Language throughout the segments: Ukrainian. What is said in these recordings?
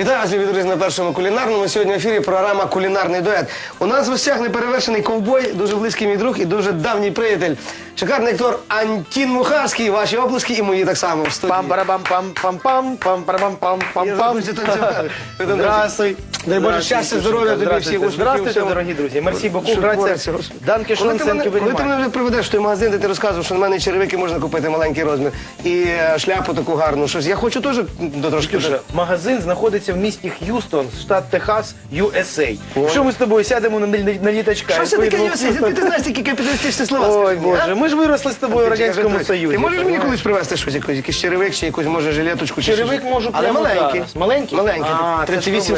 Вітаю вас, любі друзі, на першому кулінарному. Сьогодні в ефірі програма Кулінарний дует. У нас в гостях неперевершений ковбой, дуже близький мій друг і дуже давній приятель. Шикарний актор Антін Мухарський. Ваші оплески і мої так само в студії. пам парабам пам пам пам пам парабам пам пам Я забув танцювати. Здравствуй. Дай Боже щастя, здоров'я тобі, всіх успіхів, Здравствуйте, всього. дорогі друзі. Мерсі боку, Щоб грація. Господи. Данки Коли ти, мене, коли ти мене вже приведеш в той магазин, де ти розказував, що на мене черевики можна купити маленький розмір, і е, шляпу таку гарну, щось. Я хочу теж до трошки. Магазин знаходиться в місті Х'юстон, штат Техас, USA. Що ми з тобою сядемо на, на, на літачка? Що і це таке поїдемо в Йосиф? Х'юстон? Ти, знаєш такі капіталістичні слова. Ой? Боже, ми ж виросли з тобою в Радянському Союзі. Ти можеш мені колись привезти щось, якийсь, якийсь черевик чи якусь, може, жилеточку? чи Черевик щось? можу Але прямо маленький. зараз. Маленький? Маленький. А, це ж 38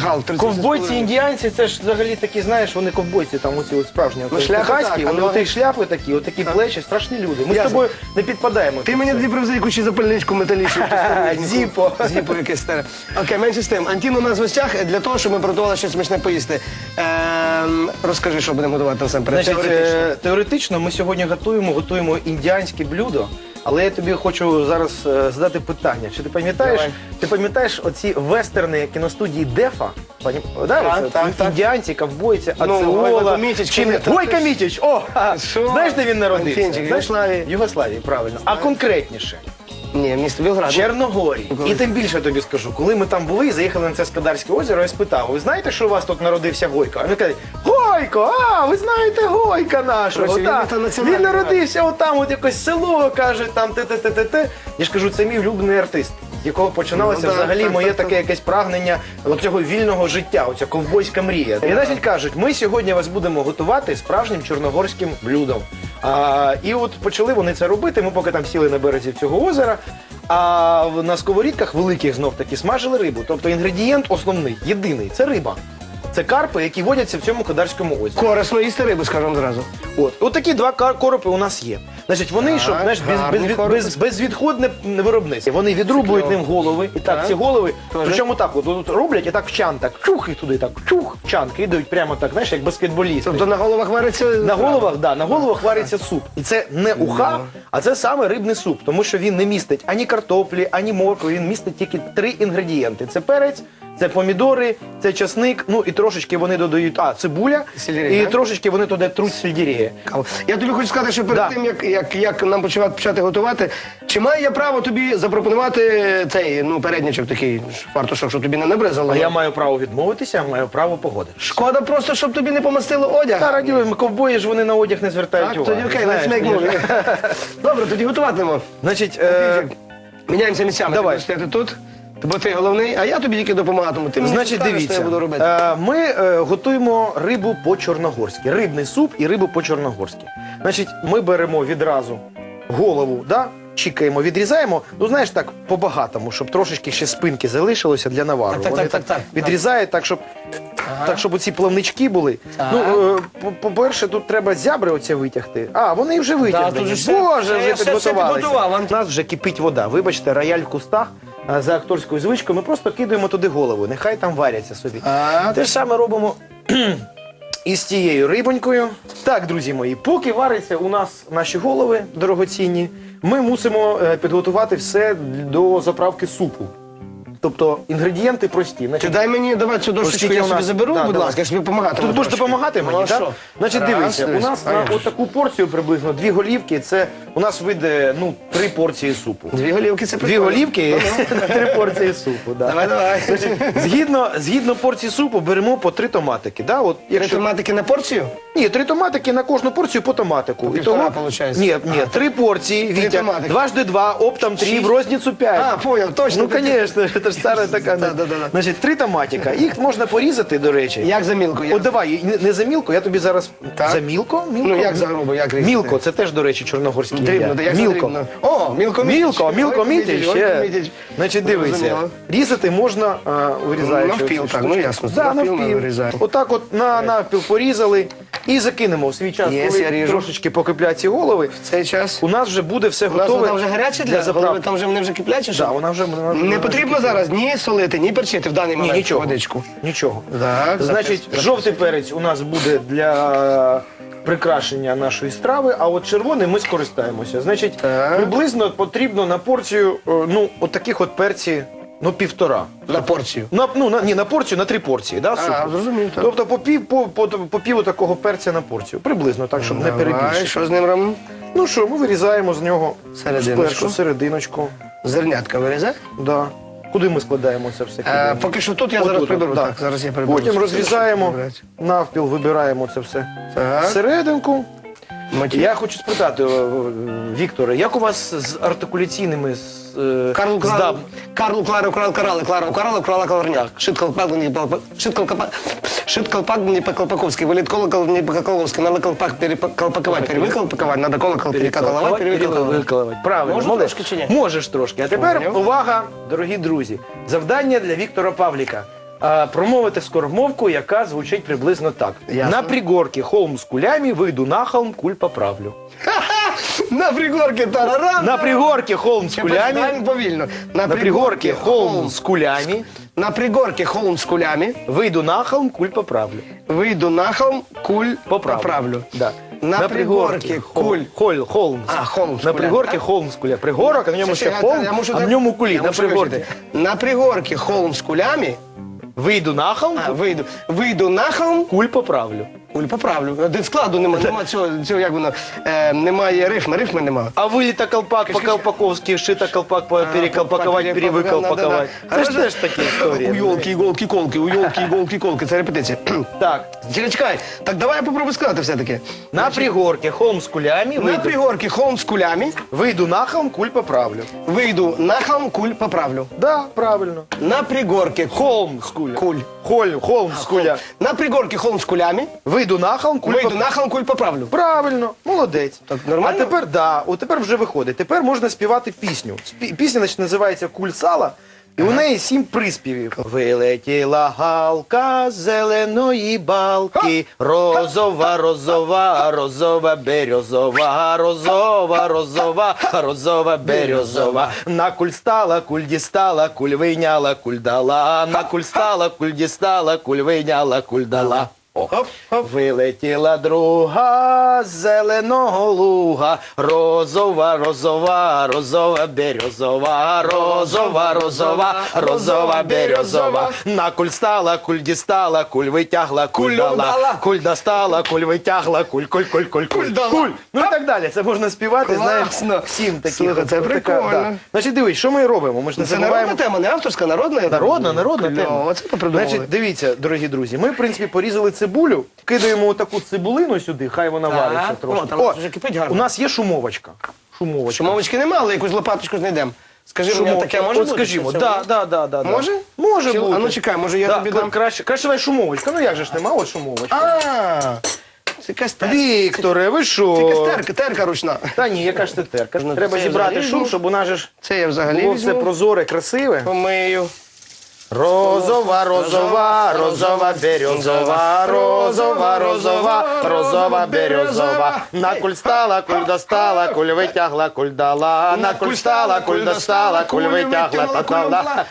38 Ковбойці, індіанці, це ж взагалі такі, знаєш, вони ковбойці, там оці от справжні. Ну, шляпи так, вони оті шляпи такі, отакі плечі, страшні люди. Ми з Ясно. тобою не підпадаємо. Ти мені привези якусь ще запальничку металічну. Зіпо. Зіпо якесь старе. Окей, менше з тим. Антін у нас в гостях для того, щоб ми приготували щось смачне поїсти. Ем, розкажи, що будемо готувати насамперед. Значить, Теоретично. е, теоретично ми сьогодні готуємо, готуємо індіанське блюдо. Але я тобі хочу зараз е, задати питання. Чи ти пам'ятаєш? Давай. Ти пам'ятаєш оці вестерни кіностудії Дефа? Пані- да, Так, оце? так, так. Індіанці, ковбойці, Ну, Ацеола. Мітіч, чи не- коли- Гойко Мітіч! О! ха! Що? Знаєш, де він народився? Антінчик, Знаєш? Югославії. В Югославії, правильно. А конкретніше? Ні, місто Білград. Чорногорії. І тим більше тобі скажу, коли ми там були, і заїхали на це Скадарське озеро, я спитав, ви знаєте, що у вас тут народився Гойко? А він каже, Гойко, а, ви знаєте Гойка нашого. Короче, він національний Він народився отам, от якось село, каже, там те-те-те-те. Я ж кажу, це мій улюблений артист. з Якого починалося Ну, взагалі так, моє так, таке так. якесь прагнення цього вільного життя, оця ковбойська мрія. І значить кажуть, ми сьогодні вас будемо готувати справжнім чорногорським блюдом. А, і от почали вони це робити. Ми поки там сіли на березі цього озера. А в- на сковорідках великих знов таки смажили рибу. Тобто інгредієнт основний, єдиний це риба. Це карпи, які водяться в цьому Кадарському озері. Корисно їсти рибу, скажемо зразу. От, от такі два кар- коропи у нас є. Значить, вони, Так, щоб знаєш, без, гарні без, коропи. без, безвідходне виробництво. Вони відрубують ним голови, і так, Так. ці голови, Тоже. причому так, от, от роблять і так в чан, так чух і туди, так чух, в чан кидають прямо так, знаєш, як баскетболісти. Тобто на головах вариться... На головах, да, на головах вариться суп. І це не уха, а це саме рибний суп, тому що він не містить ані картоплі, ані моркви. Він містить тільки три інгредієнти: це перець, це помідори, це часник. Ну і трошечки вони додають. А, цибуля, Сельдерей, і так? трошечки вони туди труть сельдерія. Цікаво. Я тобі хочу сказати, що перед Да. тим, як, як, як нам почувати, почати готувати, чи маю я право тобі запропонувати цей ну, переднячок такий фартушок, щоб тобі не набризало? А я маю право відмовитися, маю право погодитися. Шкода просто, щоб тобі не помастило одяг. Та раді ковбої ж вони на одяг не звертають Так, уваги. тоді окей, знаєш, let's make ні. move. Добре, тоді готуватимемо. Значить, е, Міняємося місцями. Давай. Ти будеш стояти тут, бо ти головний, а я тобі тільки допомагатиму. Ти мені Значить, скажеш, дивіться, я буду робити. е, ми е, готуємо рибу по-чорногорськи. Рибний суп і рибу по-чорногорськи. Значить, ми беремо відразу голову, да? чікаємо, відрізаємо, ну знаєш так, по-багатому, щоб трошечки ще спинки залишилося для навару. Так, так, Вони так, так, так. відрізають так, щоб. Так, щоб оці плавнички були. Ну, е, по- по-перше, тут треба зябри оце витягти. А, вони вже витягнені. тут же все- Боже, вже все- підготувалися. підготував. У нас вже кипить вода. Вибачте, рояль в кустах. А, За акторською звичкою ми просто кидаємо туди голову. Нехай там варяться собі. А, Те ж саме робимо із тією рибонькою. Так, друзі мої, поки варяться у нас наші голови дорогоцінні, ми мусимо е, підготувати все до заправки супу. Тобто інгредієнти прості. Ти дай мені давай цю дощечку, Оскільки я у собі нас- заберу, Да, будь давай. ласка, я ж тобі допомагати. Тут будеш допомагати мені, Ну, так? Значить, дивися, у нас на я отаку порцію приблизно дві голівки. Це у нас вийде ну три порції супу. Дві голівки це Дві прикольно. голівки, три порції супу. Да. Давай, давай. Згідно, згідно порції супу беремо по три томатики. Да? От, Три якщо... томатики на порцію? Ні, три томатики на кожну порцію по томатику. По півтора, виходить? Ні, ні, три порції, Вітя, томатики. дважди два, оптом три, Шість. в розницю п'ять. А, понял, точно. Ну, звісно, це ж стара така. Да, да, да, да. Значить, три томатика. Їх можна порізати, до речі. Як за мілку? Як... От давай, не, не за мілко, я тобі зараз. Так. За мілко? мілко? Ну, як за грубо, як різати? Мілко, це теж, до речі, чорногорський. Дрібно, ім'я. да як дрібно? О, мілко мітіч. Мілко, мілко Ой, мітіч. ой, ще. мітіч. Значить, дивися. Зрозуміло. Різати можна, а, вирізаючи. Навпіл, оці так, ну, ясно, Да, навпіл навпіл. Отак от на навпіл порізали і закинемо в свій час, Єс, коли я ріжу. трошечки покиплять ці голови. Цей час. У нас вже буде все У нас готове. вона вже гаряча для, для голови, там вже вони вже киплять чи що? Да, вона вже, вона вже- Не потрібно вже зараз ні солити, ні перчити в даний Ні, момент нічого. водичку. Нічого. Так, Значить, запис- жовтий перець у нас буде для прикрашення нашої страви, а от червоний ми скористаємося. Значить, Так. приблизно потрібно на порцію, е, ну, от таких от перці Ну, півтора. На порцію. На, ну, на, ні, на порцію, на три порції, да, супу? зрозумів, так. Тобто по пів, по, по, по піву такого перця на порцію. Приблизно так, щоб не Давай, перебільшити. що з ним робимо? Ну що, ми вирізаємо з нього Серединочку. спершу серединочку. Зернятка вирізай. Да. Куди ми складаємо це все? Е, поки що тут я зараз приберу. Так, зараз я приберу. Потім розрізаємо навпіл, вибираємо це все Так. всерединку. Мотив. Я хочу спитати, е, е, Вікторе, як у вас з артикуляційними з, е, Карл з Клару, даб- Карл Клару, Крал Карали, Клару Карала, Крала Каларняк. Шит колпак, не колпак, шит колпак, шит колпак, не по колпаковски, вылет колокол, не по колпаковски, надо колпак переколпаковать, перевыколпаковать, надо колокол переколковать, перевыколковать. Переколковать. Правильно, Можна молодець. трошки чи ні? Можеш трошки. А тепер Поняв. увага, дорогі друзі. Завдання для Віктора Павліка. Промовити скоромовку, яка звучить приблизно так. Ясно. На пригорке холм з кулями, вийду на холм, куль поправлю. На пригорке тарарам. На пригорке холм з кулями, повільно. на пригорке холм з кулями, На пригорке холм з кулями. вийду на холм, куль поправлю. Вийду на холм, куль Поправлю. поправлю. Да. На пригорке куль. Холь, холм. А, холм з На кулями, пригорке так? холм з куля. Пригорок, а на ньому Ще, я- холм, а в так- ньому кулі, я на пригорці. вивчити. На пригорке холм з кулями. Вийду нахом, А, вийду. Вийду на холм, куль поправлю. Куль поправлю. Один складу немає, нема цього, цього як воно, е, немає рифми, рифми немає. А вылета колпак по-колпаковски, шита колпак по переколпаковать, перевыколпаковать. Це ж теж такі історії. У йолки, іголки, колки, у йолки, іголки, колки. Це репетиція. Так, Чекай, чекай. Так давай я попробую сказати все-таки. на пригорке холм з кулями, На пригорке холм з кулями. вийду на холм, куль поправлю. Вийду на холм, куль поправлю. Да, правильно. На пригорке Холм з куля. Куль. Холь, холм з куля. На пригорке холм з кулями. Вийду на куль Вийду на холм, куль поправлю. Правильно, молодець. Так нормально? А тепер да, от тепер вже виходить. Тепер можна співати пісню. Спі- Пісня значить, називається Куль сала. І у неї сім приспівів. Вилетіла галка з зеленої балки, розова, розова, розова, березова, розова, розова, розова, березова. На куль стала, куль дістала, куль вийняла, куль дала. На куль стала, куль дістала, куль вийняла, куль дала. Хоп, хоп. Вилетіла друга з зеленого луга, розова, розова, розова, березова, розова, розова, розова, березова. На куль стала, куль дістала, куль витягла, куль дала, куль достала, куль витягла, куль, куль, куль, куль, куль, куль. Ну і так далі. Це можна співати, знаєш, всім таких. Слухай, це прикольно. Значить, дивись, що ми робимо? Ми ж не Це забуваємо. народна тема, не авторська, народна. я так Народна, розумію. народна Кльово, тема. Оце. Значить, дивіться, дорогі друзі, ми, в принципі, порізали цибулю, кидаємо отаку цибулину сюди, хай вона Так. вариться О, трошки. там вже кипить гарно. У нас є шумовочка. Шумовочка. Шумовочки нема, але якусь лопаточку знайдемо. Скажи мені, Шумов- таке може От бути? скажімо, Це да, да, да, да, да. Може? Може Чи- бути. а ну чекай, може я да, тобі кра- дам? Краще, краще давай шумовочка. Ну як же ж нема, от шумовочка. А, це якась терка. Вікторе, ви що? Це якась терка, терка ручна. Та ні, яка ж це терка. Ну, Треба це зібрати взагалі, шум, щоб вона же ж Це я взагалі було все візьму, прозоре, красиве. помию. Розова, розова, розова, березова, розова, розова, розова, березова. На куль стала, куль достала, куль витягла, куль дала. На куль стала, куль достала, куль витягла, та дала.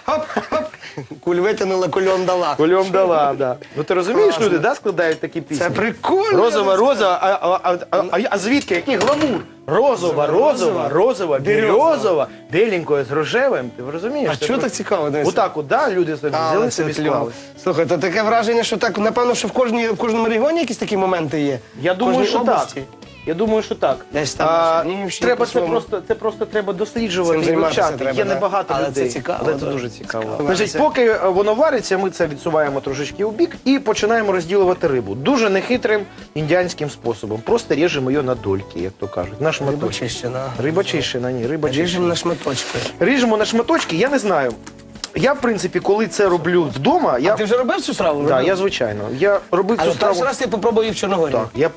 Куль витягнула, кульом дала. Кульом дала, да. Ну ти розумієш, люди, да, складають такі пісні? Це прикольно. Розова, розова, а, а, а, а, а, а звідки? Який гламур? Розова, розова, розова, березова, біленькою з рожевим. Ти розумієш? А Це чого просто- так цікаво? дивися? Отак от, да, люди собі А, взяли це собі кльово. склали. Слухай, то таке враження, що так, напевно, що в кожній в кожному регіоні якісь такі моменти є. Я В думаю, кожній що області. Я думаю, що так. Десь там а, на Чернігівщині треба це по-своєму. просто, це просто треба досліджувати Цим і займатися вивчати. треба, Є да. небагато Але це цікаво, Але це да. дуже цікаво. Цікаво. Значить, поки е, воно вариться, ми це відсуваємо трошечки у бік і починаємо розділувати рибу. Дуже нехитрим індіанським способом. Просто ріжемо її на дольки, як то кажуть. На шматочки. Рибочищина. Риба чищена, ні, риба чищена. Ріжемо на шматочки. Ріжемо на шматочки, я не знаю. Я, в принципі, коли це роблю вдома, я, Ти вже робив цю страву? да, я звичайно. Я робив Але цю страву. перший раз ти попробував її в Чорногорії. Так, я,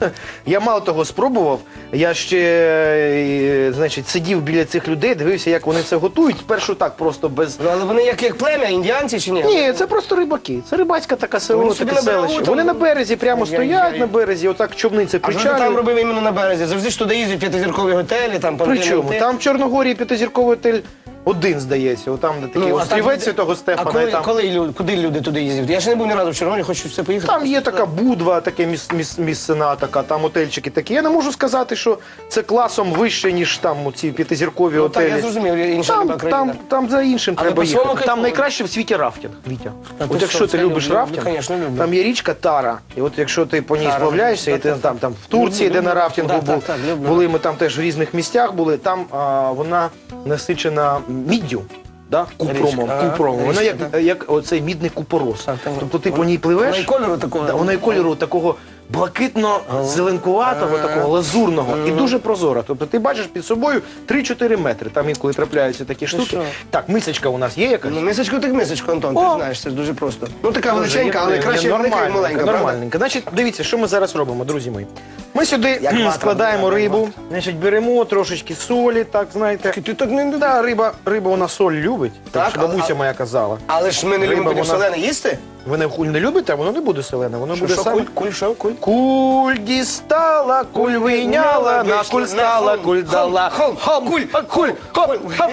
я мало того спробував. Я ще е, значить, сидів біля цих людей, дивився, як вони це готують. Спершу так просто без. Ну, але вони як, як плем'я, індіанці чи ні? Ні, це просто рибаки. Це рибацька така село, Вони собі таке на селище. Вони на березі прямо Ай-яй-яй. стоять на березі, отак човниця А що ти там причалюють. робив іменно на березі? Завжди ж туди їздять п'ятизіркові готелі, там Причому там в Чорногорії п'ятизірковий готель Один, здається, отам, де такий Ну, а острівець там- святого А коли, і там, коли люди, куди люди туди їздять? Я ще не був ні разу в Червоні, хочу все поїхати. там є така будва, таке міс, міс, місцина, така, там отельчики такі. Я не можу сказати, що це класом вище, ніж там ці п'ятизіркові Ну, так, я зрозумів, інша Там, люба країна. там, там за іншим Але треба їхати. Там найкраще в світі рафтинг, Вітя. Та От ти якщо що, ти це любиш люблю, рафтинг, ну, конечно, люблю. там є річка Тара. І от якщо ти по ній Тара. сплавляєшся, і ти Так, там, там в Турції, Люблю, де на люблю. рафтингу Так, був, так, так, люблю. були ми там теж в різних місцях були, там а, вона насичена міддю. Да? Купромом, Річка, купромом. Вона як, так. як оцей мідний купорос. Так. Тобто ти по ній пливеш. Вона і кольору такого. Да, вона і кольору такого блакитно-зеленкуватого, такого лазурного і дуже прозора. Тобто ти бачиш під собою 3-4 метри. Там інколи трапляються такі штуки. що? Так, мисочка у нас є якась? Ну, мисочку так мисочку, Антон, ти О! знаєш, це ж дуже просто. Ну така величенька, але краще велика і маленька, правда? нормальненька. Значить, дивіться, що ми зараз робимо, друзі мої. Ми сюди Як кхм, вата, складаємо рибу, значить, беремо трошечки солі, так знаєте. Ти так не... Да, риба, риба вона соль любить, так, Так, що а- бабуся моя казала. Але ж ми не Риба, любимо вона- солене їсти. Ви не куль не любите, а воно не буде солене, воно буде Що, саме... куль, куль, що, куль? Куль дістала, куль вийняла, на куль стала, куль дала. Холм, холм, куль, куль, хоп, хоп.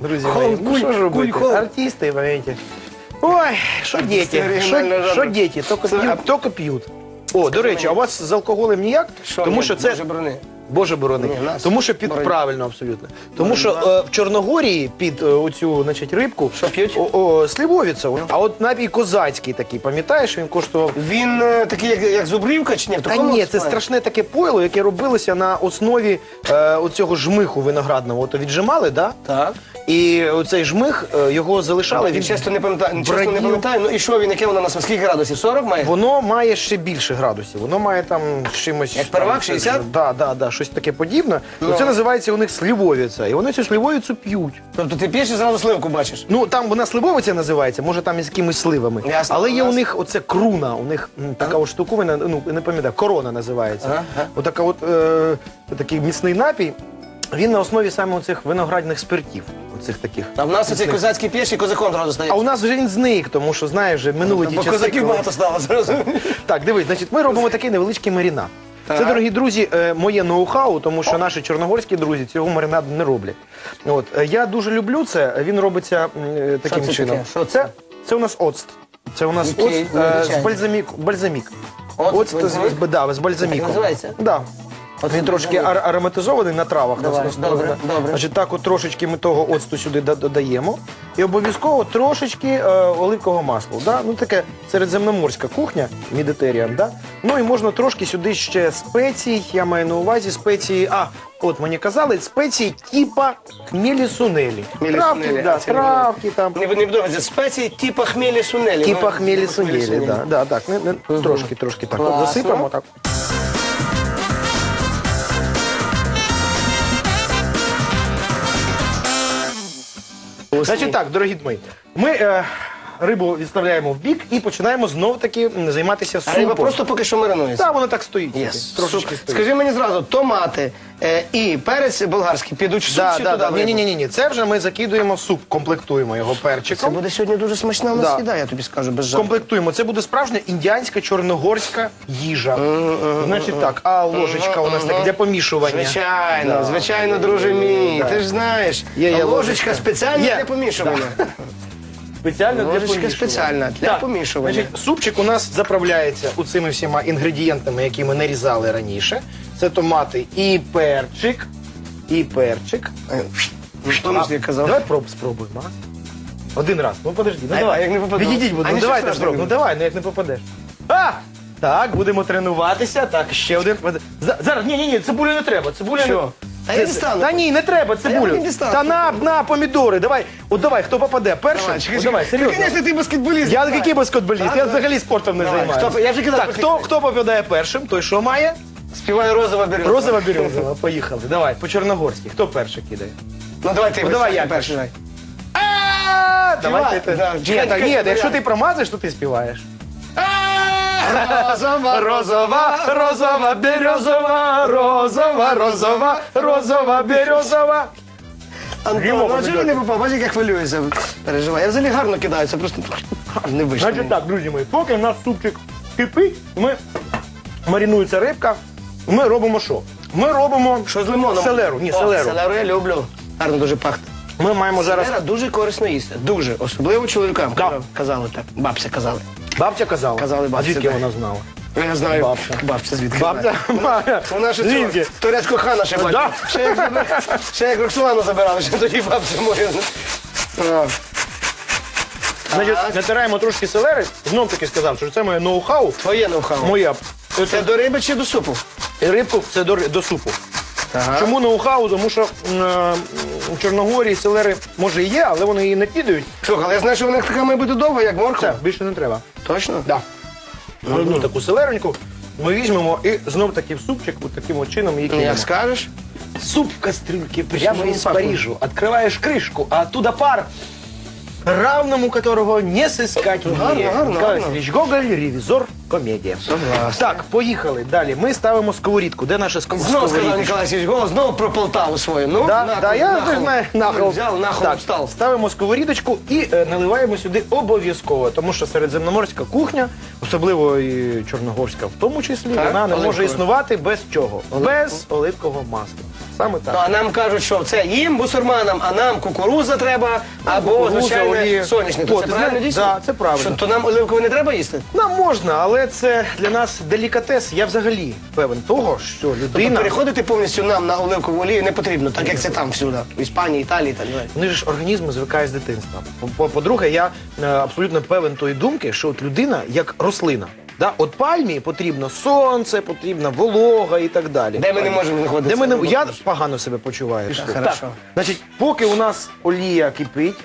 Друзі мої, ну що ж робити? Артисти, понимаете. Ой, що діти, оригінальний що, жанр. діти, тільки Це- п'ють, тільки п'ють. О, до речі, а у вас з алкоголем ніяк? Тому ми, що це Боже борони. Боже борони. Ні, нас Тому що під борони. правильно абсолютно. Тому що е, в Чорногорії під е, оцю значить, рибку Що п'ють? О, о, сливовиця. А от напій козацький такий, пам'ятаєш, він коштував. Він е, такий, як, як зубрівка, чи ні? В Та такому ні, це страшне таке пойло, яке робилося на основі е, оцього жмиху виноградного. От віджимали, да? Так. І оцей жмих е, його залишали. Він чесно не пам'ятаю, чесно не пам'ятаю. Ну і що він, яке воно на скільки градусів? 40 має? Воно має ще більше градусів. Воно має там чимось. Як первак, там, 60? Да, да, да, щось таке подібне. Ну. Це називається у них сливовиця. І вони цю сливовицю п'ють. Тобто ти п'єш і зразу сливку бачиш. Ну там вона сливовиця називається, може там із якимись сливами. Ясно. Але є У них оце круна, у них м, така от штуковина, ну не пам'ятаю, корона називається. Ага, ага. Отака от е, такий міцний напій. Він на основі саме оцих виноградних спиртів. Оцих таких. А в нас оцей міцних. козацький п'єш і козаком зразу стає. А у нас вже він зник, тому що знаєш, вже минули ті Бо часи. козаків коли- багато стало зразу. Так, дивись, значить, ми робимо такий невеличкий маринад. Це, дорогі друзі, е, моє ноу-хау, тому що наші чорногорські друзі цього маринаду не роблять. От е, я дуже люблю це. Він робиться м, е, таким це чином. таке? Що це? Це у нас оцт. Це у нас Який? оцт е, Незвичайний. з бальзамік. бальзамік. Оцт, Оцт з, бальзамік? з, да, з бальзаміком. Так називається? Да. Оцт Він трошки ар- ароматизований на травах. Давай, нас добре, добре. Значить, так от трошечки ми того оцту сюди да- додаємо. І обов'язково трошечки е, оливкового масла. Да? Ну, таке середземноморська кухня, Медитеріан, да? Ну і можна трошки сюди ще спецій, я маю на увазі спеції, а, от мені казали, спеції типа хмілі сунелі. Хмілі Травки, да, а це не травки там. Не, не подобається. Спеції типа хмелі сунелі. Типа Ну, хмілі сунелі, да, да, так, не, не, трошки, трошки так. От Класно. засипаємо так. Значить так, дорогі мої, ми е, рибу відставляємо в бік і починаємо знов таки займатися А супом. риба просто поки що маринується. Так, воно так стоїть. Yes. собі, Трошечки Суп. стоїть. Скажи мені зразу, томати е, і перець болгарський підуть в суп Да, чи да, туди да. в Ні, рибу? ні, ні, ні. Це вже ми закидуємо суп, комплектуємо його Це буде сьогодні дуже смачна у нас Да. їда, я тобі скажу, без жаль. Комплектуємо. Це буде справжня індіанська чорногорська їжа. Значить так, а ложечка у нас так для помішування. Звичайно, звичайно, друже мій. Ти ж знаєш, Є, є ложечка ложечка. спеціальна Є. для помішування. Спеціально Ложечка спеціальна для Так, помішування. Значить, супчик у нас заправляється цими всіма інгредієнтами, які ми нарізали раніше. Це томати і перчик. І перчик. Помніш, я казав. Давай проб спробуємо, а? Один раз. Ну подожди, ну А- давай. а як не попаду? Відійдіть, будь А ну нічого давайте страшного спробуємо. Ну не давай, ну як не попадеш. А! Так, будемо тренуватися. Так, ще один. За- Зараз, ні, ні, ні, цибулю не треба. Цибулю Що? Та я. Та ні, не треба я цибулю. не дістану. Та на, на помідори. Давай. От давай, хто попаде першим? Давай, От давай, серйозно. Звісно, ти баскетболіст. Я який баскетболіст, я взагалі спортом не Давай, займаюся. хто- я вже казав, Так, хто, хто попадає першим, той що має? Співаю розова береза. Розова березова. Поїхали. Давай, по чорногорськи. Хто перший кидає? Ну давай ти Ну, давай я перший. давай. А, Давай ти. да, Ні, якщо ти промазиш, то ти співаєш. Розова, Розова, розова, березова, розова, розова, розова, березова. Антон, а чого не попав? Бачиш, як я хвилююся, переживаю. Я взагалі гарно кидаю, це просто не вийшло. Значить так, друзі мої, поки в нас супчик кипить, ми маринується рибка, ми робимо що? Ми робимо Що з лимоном? селеру. Ні, О, селеру. Селеру я люблю. Гарно дуже пахне. Ми маємо зараз. Селера дуже корисно їсти. Дуже. Особливо чоловікам. Да. Казали так. Бабця казали. Бабця казала. Казали А звідки вона знала? Я знаю. Бабця. Бабця звідки? Бабця. Вона ж цього турецького хана ще бачила. Да. Ще як, забира- ще як Роксолану забирали, ще тоді бабця моя. А. Значить, натираємо трошки селери. Знов таки сказав, що це моє ноу-хау. Твоє ноу-хау. Моя. Це до риби чи до супу? Рибку це до, ри- до супу. Ага. Чому ноу-хау? Тому що м, е, у Чорногорії селери може і є, але вони її не кидають. Слухай, але я знаю, що вона така має бути довга, як морква. Все, більше не треба. Точно? Да. Одну таку селереньку ми візьмемо і знов таки в супчик, от таким от чином її Ну, Як скажеш. Суп в кастрюльке прямо із из? Парижа. Открываешь крышку, а оттуда пар, равному которого не сыскать в мире. гарно. Васильевич Гоголь, ревізор, комедія. Согласен. Так, поїхали далі. Ми ставимо сковорідку. Де наша ск- Знову сказав сковорідка? Ніколай голос, знову про Полтаву свою. Ну, Да, нахуй, да, я нахуй. знаю, нахол. Взяв, нахуй так, встав. ставимо сковорідочку і е, наливаємо сюди обов'язково, тому що середземноморська кухня, особливо і чорногорська в тому числі, Так, вона не може оливкове. існувати без чого? Без оливкового масла. Саме так. Ну, а нам кажуть, що це їм, бусурманам, а нам кукуруза треба, або, Кукурудза, звичайно, олія. соняшник. То О, це ти правильно знаєш, дійсно? да, це правильно. Що, то нам оливкове не треба їсти? Нам можна, але це для нас делікатес. Я взагалі певен того, що Тобто людина. переходити повністю нам на оливкову олію не потрібно, так як це там всюди, в Іспанії, Італії і так далі. Вони ж організм звикає з дитинства. По- По-друге, я е, абсолютно певен тої думки, що от людина як рослина. Да? От пальмі потрібно сонце, потрібна волога і так далі. Де ми не можемо знаходитися? Де ми не... Я погано себе почуваю. Так, Хорошо. значить, поки у нас олія кипить,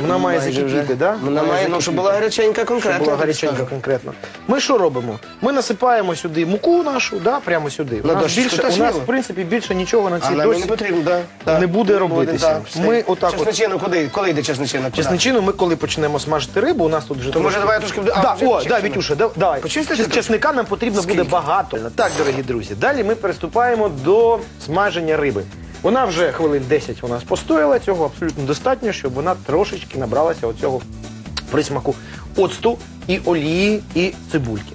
вона має Майже закипіти, да? Вона має, ну, щоб була гаряченька конкретно. Щоб була гаряченька конкретно. Ми що робимо? Ми насипаємо сюди муку нашу, да, прямо сюди. У На нас, дощечку більше, та у нас, сміло. в принципі, більше нічого на А цій нам і досі не потрібно, да. да. не буде робитися. да, все. Ми отак от- Чесночину куди? Коли йде чесночина? Куди? Чесничину ми коли почнемо смажити рибу, у нас тут вже То може давай трошки... А, Да, вже о, да, Вітюша, да, давай. Почистити Чес- тут? Чесника нам потрібно буде Скільки? багато. Так, дорогі друзі. Далі ми приступаємо до смаження риби. Вона вже хвилин 10 у нас постояла, цього абсолютно достатньо, щоб вона трошечки набралася оцього присмаку оцту і олії, і цибульки.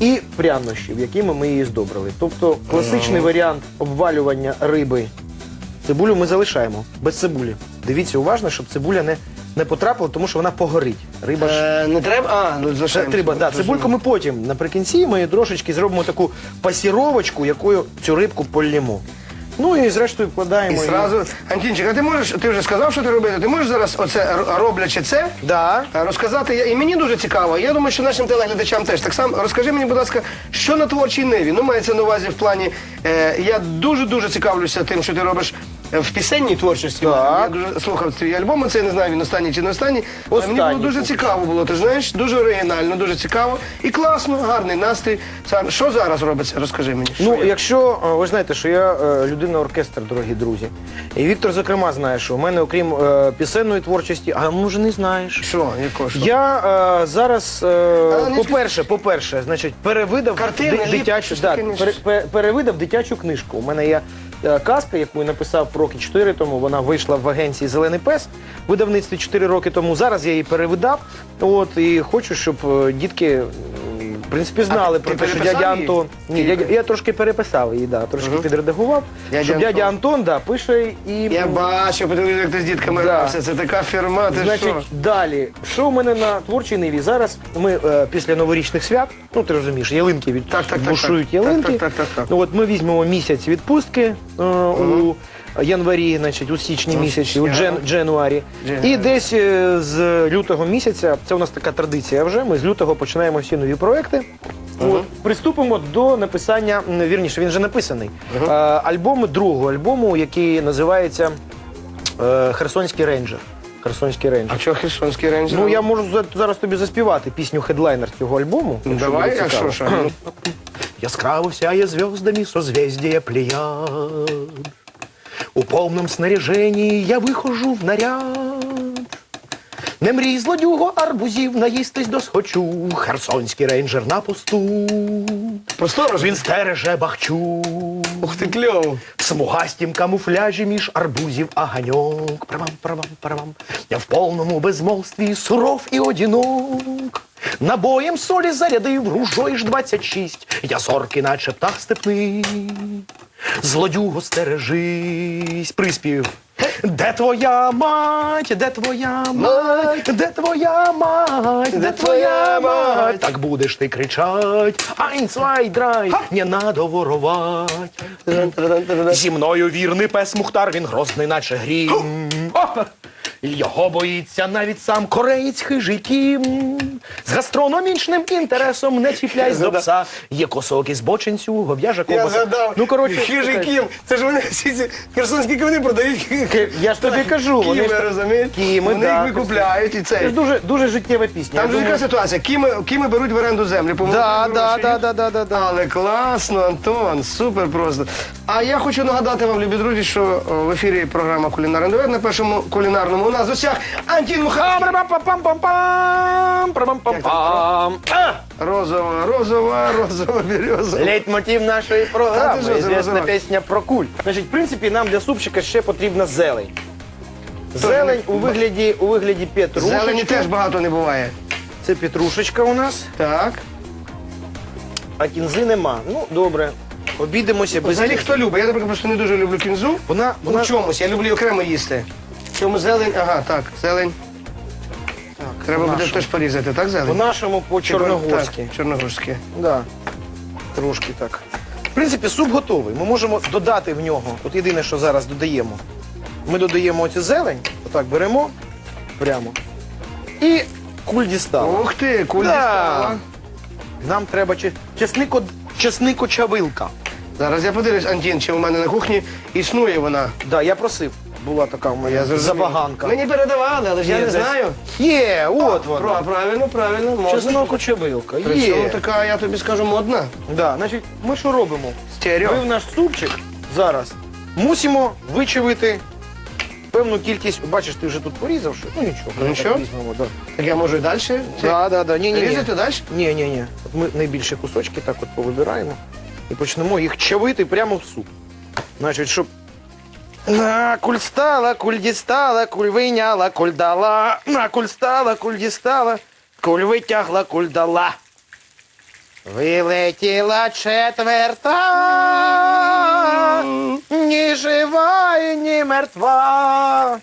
І прянощів, якими ми її здобрили. Тобто класичний варіант обвалювання риби. Цибулю ми залишаємо без цибулі. Дивіться уважно, щоб цибуля не, не потрапила, тому що вона погорить. Риба ж Е, не треба? А, ну це залишаємо. треба, да, цибульку ми потім наприкінці ми трошечки зробимо таку пасіровочку, якою цю рибку полємо. Ну і зрештою І вкладаємо. її. зразу, Антінчик, а ти можеш, ти вже сказав, що ти робити, ти можеш зараз оце р- роблячи це, Да. е, розказати, Я- і мені дуже цікаво, я думаю, що нашим телеглядачам теж. Так само, розкажи мені, будь ласка, що на творчій ниві? Ну, мається на увазі в плані, е, я дуже-дуже цікавлюся тим, що ти робиш в пісенній творчості. Так. Я слухав твій альбом, це я не знаю, він останній чи не останній. Але мені було дуже цікаво було, ти знаєш, дуже оригінально, дуже цікаво. І класно, гарний настрій. Що зараз робиться? Розкажи мені. що Ну, є? якщо ви знаєте, що я е, людина оркестр, дорогі друзі. І Віктор, зокрема, знає, що у мене, окрім е, пісенної творчості, а може не знаєш. Що, яко, що? Я е, зараз, е, по-перше, по-перше, значить, перевидав Картини, ди- ліп, дитячу, да, ні, пере- перевидав дитячу книжку. У мене є казка, яку написав роки 4 тому. Вона вийшла в агенції Зелений пес видавництві 4 роки тому. Зараз я її перевидав. От і хочу, щоб е, дітки. В принципі, знали ти- про ти те, що переписав дядя її? Антон. Ні, Ти- дядя, я трошки переписав її, да, трошки підредагував. Дядя щоб дядя Антон да, пише і. Я бачу, подивився, як ти з дітками Да. грався. Це така фірма, ти Значить, що? далі, що у мене на творчій ниві? Зараз ми е, після новорічних свят, ну ти розумієш, ялинки від Так, так, так, бушують так. ялинки. Так, так, так, так, так. Ну от ми візьмемо місяць відпустки е, у январі, значить, у січні місяці, у джен, дженуарі. І десь е, з лютого місяця, це у нас така традиція вже. Ми з лютого починаємо всі нові проекти. От, приступимо до написання, м, вірніше, він вже написаний. Е, альбому, другого альбому, який називається е, Херсонський рейнджер. Херсонський рейнджер. А чого Херсонський рейнджер? Ну, я можу за- зараз тобі заспівати пісню хедлайнер цього альбому. Ну, якщо Давай, буде а цікаво. що ж? а, ну, Яскраво сяя звездами созвездия плеяд. Повном снаряжении я вихожу в наряд. Не мрій, злодюго, арбузів, наїстись досхочу. Херсонський рейнджер на посту. Простoro ж Він стереже бахчу. Ух ти, кльово. В смугастім камуфляжі між арбузів аганьок. Парам, парам, парам. Я в повному безмолвстві суров і одінок. Набоєм солі зарядив ружой ж 26. Я зорки, наче птах степний. Злодюго стережись, приспів. Де твоя мать? Де твоя мать? Де твоя мать? Де твоя мать? Так будеш ти кричать. Айн, свай, драй, не надо воровать. Зі мною вірний пес Мухтар, він грозний, наче грім. Його боїться навіть сам кореєць хижий кім. З гастрономічним інтересом не чіпляйсь до пса. Є косок із бочинцю, гов'яжа Я ковбаса. згадав. Ну, коротше, кім. Це ж вони всі ці херсонські ківни продають. Я ж тобі кажу, вони Кіми, ж- розумієш? Кіми, Вони да, їх викупляють і Це ж це. дуже, дуже життєва пісня. Там Я же яка ситуація? Кіми, кіми беруть в оренду землі. Да, да, да, да, да, да, да. Але класно, Антон, супер просто. А я хочу нагадати вам, любі друзі, що о, в ефірі програма Кулінарний дует на першому кулінарному. У нас в гостях Антін Мухайло. Пам-пам-пам-пам, пам-пам-пам. А! Розова, розова, розова, березова. Лейтмотив нашої програми. ти що, це Звісна пісня про куль. Значить, в принципі, нам для супчика ще потрібна зелень. Зелень у вигляді, у вигляді петрушечки. Зелені теж багато не буває. Це петрушечка у нас, Так. а кінзи нема. Ну, добре. Обійдемося без Взагалі, кінзи. хто любить? Я, наприклад, просто не дуже люблю кінзу. Вона, У чомусь, я люблю її окремо їсти. В Цьому зелень, ага, так, зелень. Так, Треба буде теж порізати, так, зелень? По-нашому, по-чорногорськи. Так, чорногорське. Да. Трошки так. В принципі, суп готовий. Ми можемо додати в нього. От єдине, що зараз додаємо. Ми додаємо оцю зелень, отак беремо прямо. І куль дістали. Ух ти, куль Да. дістала. Нам треба чи... чеснико... чеснико-чавилка. Зараз я подивлюсь, Антін, чи у мене на кухні існує вона. Да, я просив. Була така в мене забаганка. Мені передавали, але ж я Є не десь. знаю. Є, от Про- вона. Правильно, правильно. можна. Чеснико-чавилка. Причому Є. така, я тобі скажу, модна. Да, значить, ми що робимо? Стерео. Ми в наш супчик зараз мусимо вичавити певну кількість. Бачиш, ти вже тут порізав, що? Ну нічого. Ну, нічого. так візьмемо, да. Так я можу і далі? Да, да, да. Ні, ні, ні. Різати далі? Ні, ні, ні. От ми найбільші кусочки так от повибираємо і почнемо їх чавити прямо в суп. Значить, щоб. На куль стала, куль дістала, куль виняла, куль дала. На куль стала, куль дістала, куль витягла, куль дала. Вилетіла четверта, ні жива і ні мертва.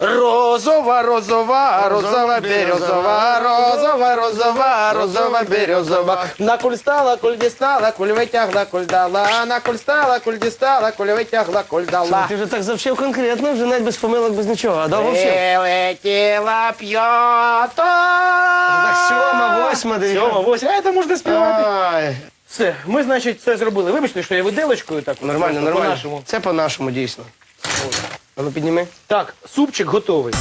Розова, розова, розова, березова, розова, розова, розова, березова. На куль стала, куль дістала, куль витягла, куль дала. На куль стала, куль дістала, куль витягла, куль дала. Ти вже так завчив конкретно, вже навіть без помилок, без нічого. А довго вчив? Прилетіла п'ята. Так, сьома, восьма, дев'ята. Сьома, восьма. А, це можна співати. Ай, Все, ми, значить, це зробили. Вибачте, що я виделочкою так. нормально, просто нормально. по-нашому. Це по-нашому, дійсно. А ну підніми. Так, супчик готовий.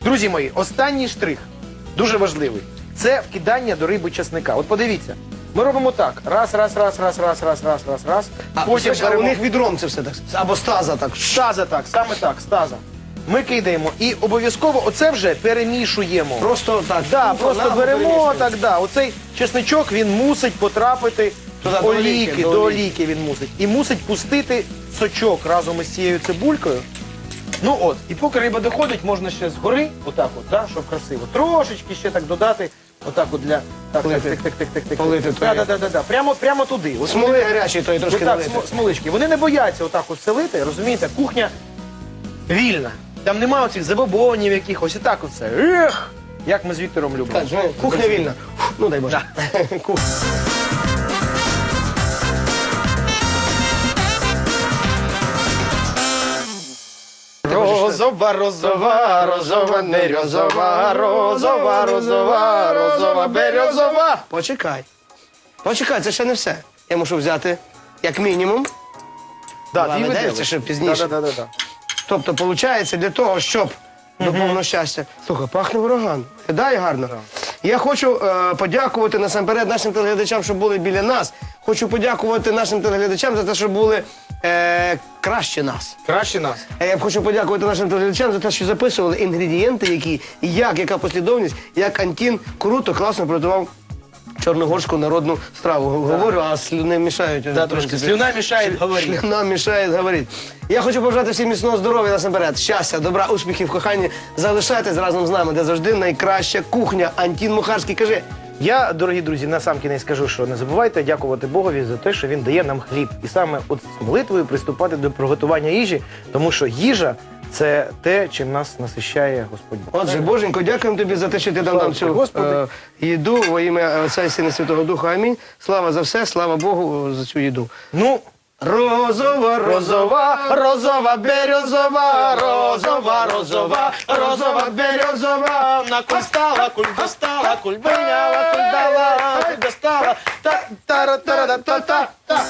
Друзі мої, останній штрих дуже важливий. Це вкидання до риби чесника. От подивіться, ми робимо так: раз, раз, раз, раз, раз, раз, раз, раз, раз. А, Потім слухай, а у беремо них відром це все так. Або стаза так. стаза так, саме так, стаза. Ми кидаємо і обов'язково оце вже перемішуємо. Просто так. Да, просто беремо перемішуємо. так, да. Оцей чесничок він мусить потрапити Туди, до олійки, олійки, до до олійки він мусить. І мусить пустити сочок разом із цією цибулькою. Ну от, і поки риба доходить, можна ще згори, отак от, да, щоб красиво. Трошечки ще так додати, отак от для. Так, Полити. так, так, так, так, так, Полити так. Да, да, да, да. Прямо, прямо туди. От Смоли тої трошки Отак, налити. смо- смолички. Вони не бояться отак от селити, розумієте? Кухня вільна. Там немає оцих забобонів якихось, і так оце. Ех! Як ми з Віктором любимо. Так, знаєш, кухня вільна. Ну дай Боже. Кухня. Розова, розова, розова, березова, розова, розова, розова, березова. Почекай. Почекай, це ще не все. Я мушу взяти як мінімум. Да, Ладно, дві дай виделки. це ще пізніше. Да, да, да, да. Тобто, виходить, для того, щоб до повного щастя. Слухай, пахне ураган. Дай гарно. Я хочу е, подякувати насамперед нашим телеглядачам, що були біля нас. Хочу подякувати нашим телеглядачам за те, що були е, краще нас. Краще нас. Е, Я хочу подякувати нашим телеглядачам за те, що записували інгредієнти, які, як, яка послідовність, як Антін круто, класно приготував чорногорську народну страву. Говорю, а слюни мішають. Да, трошки. трошки. Слюна мішає говорити. Слюна мішає говорити. Я хочу побажати всім міцного здоров'я насамперед, щастя, добра, успіхів, кохання. Залишайтесь разом з нами, де завжди найкраща кухня. Антін Мухарський каже. Я, дорогі друзі, на сам кінець скажу, що не забувайте дякувати Богові за те, що він дає нам хліб. І саме от з молитвою приступати до приготування їжі, тому що їжа це те, чим нас насищає Господь Бог. Отже, Боженько, дякуємо тобі за те, що ти дав нам цю Господи. е, їду во ім'я Отця і Сина Святого Духа. Амінь. Слава за все, слава Богу за цю їду. Ну, Розова, розова, розова, березова, розова, розова, розова, березова. на куль стала, куль достала, куль виняла, куль дала, куль достала, та та та та та та